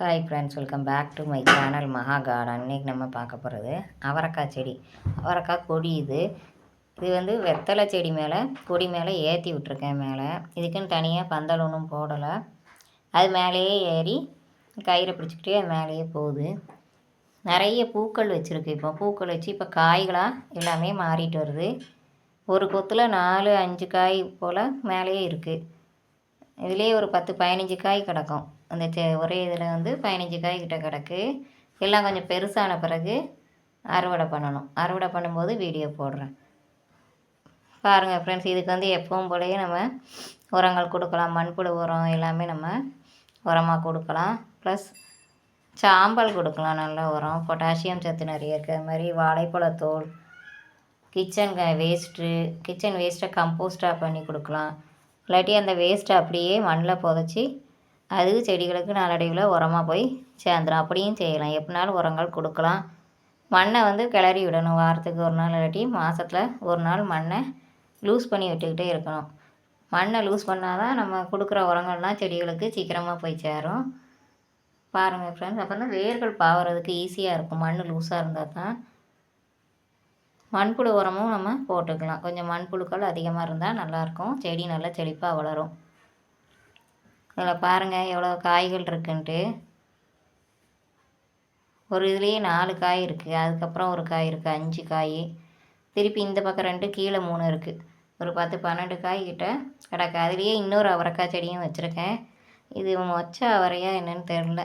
Hi friends welcome back to my channel Maha garden இன்றைக்கி நம்ம பார்க்க போகிறது அவரைக்காய் செடி. அவரைக்காய் கொடி இது. இது வந்து வெத்தலை செடி மேலே கொடி மேலே ஏற்றி விட்ருக்கேன் மேலே. இதுக்குன்னு தனியாக பந்தல் ஒன்றும் போடலை. அது மேலேயே ஏறி கயிறை பிடிச்சிக்கிட்டே அது மேலேயே போகுது. நிறைய பூக்கள் வச்சுருக்கு இப்போ. பூக்கள் வச்சு இப்போ காய்களாக எல்லாமே மாறிட்டு வருது. ஒரு கொத்தில் நாலு அஞ்சு காய் போல் மேலேயே இருக்குது இதுலேயே ஒரு பத்து பதினஞ்சு காய் கிடக்கும். அந்த செ ஒரே இதில் வந்து பதினஞ்சு காய் கிட்ட கிடக்கு. எல்லாம் கொஞ்சம் பெருசான பிறகு அறுவடை பண்ணணும். அறுவடை பண்ணும்போது வீடியோ போடுறேன். பாருங்கள் ஃப்ரெண்ட்ஸ் இதுக்கு வந்து எப்பவும் போலயே நம்ம உரங்கள் கொடுக்கலாம். மண்புழு உரம் எல்லாமே நம்ம உரமாக கொடுக்கலாம். ப்ளஸ் சாம்பல் கொடுக்கலாம். நல்ல உரம். பொட்டாசியம் சத்து நிறைய இருக்குது அது மாதிரி வாழைப்பழத்தோல் கிச்சன் வேஸ்ட்டு கிச்சன் வேஸ்ட்டை கம்போஸ்ட்டாக பண்ணி கொடுக்கலாம். இல்லாட்டி அந்த வேஸ்ட்டை அப்படியே மண்ணில் புதைச்சி அது செடிகளுக்கு நாளடைவில் உரமாக போய் சேர்ந்துடும் அப்படியும் செய்யலாம். எப்படினாலும் உரங்கள் கொடுக்கலாம். மண்ணை வந்து கிளறி விடணும். வாரத்துக்கு ஒரு நாள் இல்லாட்டி மாதத்தில் ஒரு நாள் மண்ணை லூஸ் பண்ணி விட்டுக்கிட்டே இருக்கணும். மண்ணை லூஸ் பண்ணால் தான் நம்ம கொடுக்குற உரங்கள்லாம் செடிகளுக்கு சீக்கிரமாக போய் சேரும். பாருங்கள் ஃப்ரெண்ட்ஸ் அப்போ தான் வேர்கள் பாவறதுக்கு ஈஸியாக இருக்கும். மண் லூஸாக இருந்தால் தான் மண்புழு உரமும் நம்ம போட்டுக்கலாம். கொஞ்சம் மண்புழுக்கள் அதிகமாக இருந்தால் நல்லாயிருக்கும் செடி நல்லா செழிப்பாக வளரும். இதில் பாருங்கள் எவ்வளோ காய்கள் இருக்குன்ட்டு. ஒரு இதுலேயே நாலு காய் இருக்குது அதுக்கப்புறம் ஒரு காய் இருக்குது அஞ்சு காய். திருப்பி இந்த பக்கம் ரெண்டு கீழே மூணு இருக்குது ஒரு பத்து பன்னெண்டு காய் கிட்டே கிடக்கு. அதுலேயே இன்னொரு அவரைக்காய் செடியும் வச்சுருக்கேன். இது மொச்ச அவரையா என்னென்னு தெரில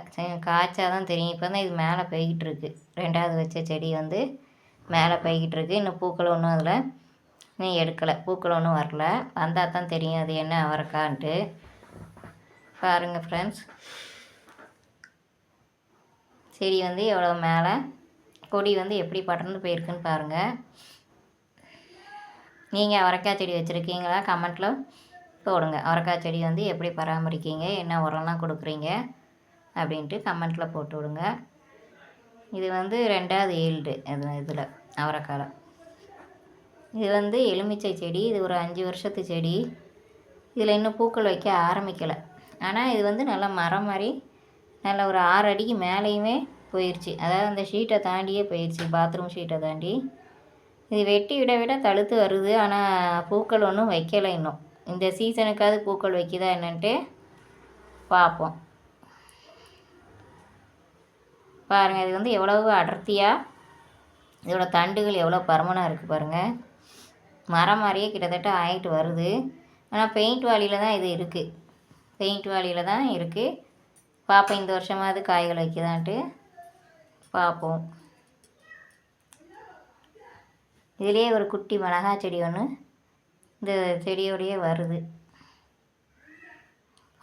காய்ச்சா தான் தெரியும். இப்போ தான் இது மேலே போய்கிட்டு இருக்கு. ரெண்டாவது வச்ச செடி வந்து மேலே போய்கிட்டு இருக்கு. இன்னும் பூக்கள் ஒன்றும் அதில் இன்னும் எடுக்கலை. பூக்கள் ஒன்றும் வரல. வந்தால் தான் தெரியும் அது என்ன அவரைக்கான்ட்டு. பாருங்கள் ஃப்ரெண்ட்ஸ் செடி வந்து எவ்வளோ மேலே கொடி வந்து எப்படி படர்ந்து போயிருக்குன்னு பாருங்கள் நீங்கள் அவரைக்காய் செடி வச்சுருக்கீங்களா? கமெண்ட்டில் போடுங்க. அவரைக்காய் செடி வந்து எப்படி பராமரிக்கீங்க என்ன உரம்லாம் கொடுக்குறீங்க? அப்படின்ட்டு கமெண்ட்டில் போட்டு விடுங்க. இது வந்து ரெண்டாவது ஈல்டு இது இதில் அவரைக்காய் இது வந்து எலுமிச்சை செடி. இது ஒரு அஞ்சு வருஷத்து செடி. இதில் இன்னும் பூக்கள் வைக்க ஆரம்பிக்கலை. ஆனால் இது வந்து நல்லா மரம் மாதிரி நல்ல ஒரு ஆறு அடிக்கு மேலேயுமே போயிடுச்சு அதாவது அந்த ஷீட்டை தாண்டியே போயிடுச்சு பாத்ரூம் ஷீட்டை தாண்டி. இது வெட்டி விட விட தழுத்து வருது. ஆனால் பூக்கள் ஒன்றும் வைக்கலை இன்னும். இந்த சீசனுக்காவது பூக்கள் வைக்குதா என்னன்ட்டு பார்ப்போம். பாருங்கள் இது வந்து எவ்வளவு அடர்த்தியாக இதோட தண்டுகள் எவ்வளோ பருமனாக இருக்குது பாருங்கள் மரம் மாதிரியே கிட்டத்தட்ட ஆகிட்டு வருது. ஆனால் பெயிண்ட் வாலியில் தான் இது இருக்குது பெயிண்ட் வாளியில் தான் இருக்குது பாப்பா இந்த வருஷமாவது காய்கள் வைக்கதான்ட்டு பார்ப்போம் இதுலேயே ஒரு குட்டி மிளகா செடி ஒன்று இந்த செடியோடையே வருது.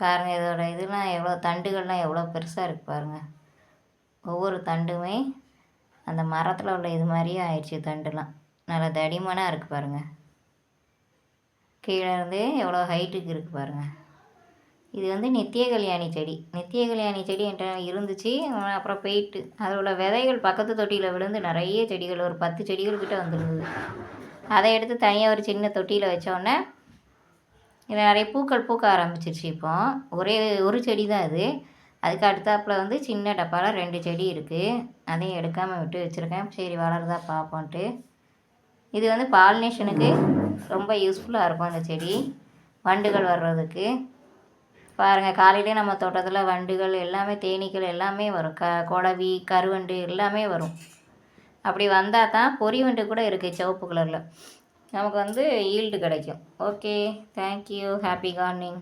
பாருங்கள் இதோட இதெல்லாம் எவ்வளோ தண்டுகள்லாம் எவ்வளோ பெருசாக இருக்குது பாருங்கள் ஒவ்வொரு தண்டுமே அந்த மரத்தில் உள்ள இது மாதிரியே ஆயிடுச்சு தண்டுலாம். நல்லா தடிமனாக இருக்குது பாருங்கள் கீழே இருந்து எவ்வளோ ஹைட்டுக்கு இருக்குது பாருங்கள் இது வந்து நித்திய கல்யாணி செடி. நித்திய கல்யாணி செடி என்கிட்ட இருந்துச்சு. அப்புறம் போயிட்டு அதோட விதைகள் பக்கத்து தொட்டியில் விழுந்து நிறைய செடிகள் ஒரு பத்து செடிகள் கிட்ட வந்துருந்தது. அதை எடுத்து தனியாக ஒரு சின்ன தொட்டியில் வச்சோடனே இதில் நிறைய பூக்கள் பூக்க ஆரம்பிச்சிருச்சு இப்போ. ஒரே ஒரு செடி தான் அது அதுக்கு அடுத்தாப்பில் வந்து சின்ன டப்பாவில் ரெண்டு செடி இருக்குது அதையும் எடுக்காமல் விட்டு வச்சுருக்கேன். சரி வளருதா பார்ப்போன்ட்டு இது வந்து பாலினேஷனுக்கு ரொம்ப யூஸ்ஃபுல்லாக இருக்கும் அந்த செடி. வண்டுகள் வர்றதுக்கு. பாருங்கள் காலையிலே நம்ம தோட்டத்தில் வண்டுகள் எல்லாமே தேனீக்கள் எல்லாமே வரும். க குடவி கருவண்டு எல்லாமே வரும். அப்படி வந்தால் தான் பொறி வண்டு கூட இருக்குது சிவப்பு கலரில் நமக்கு வந்து ஈல்டு கிடைக்கும். Okay thank you happy Corning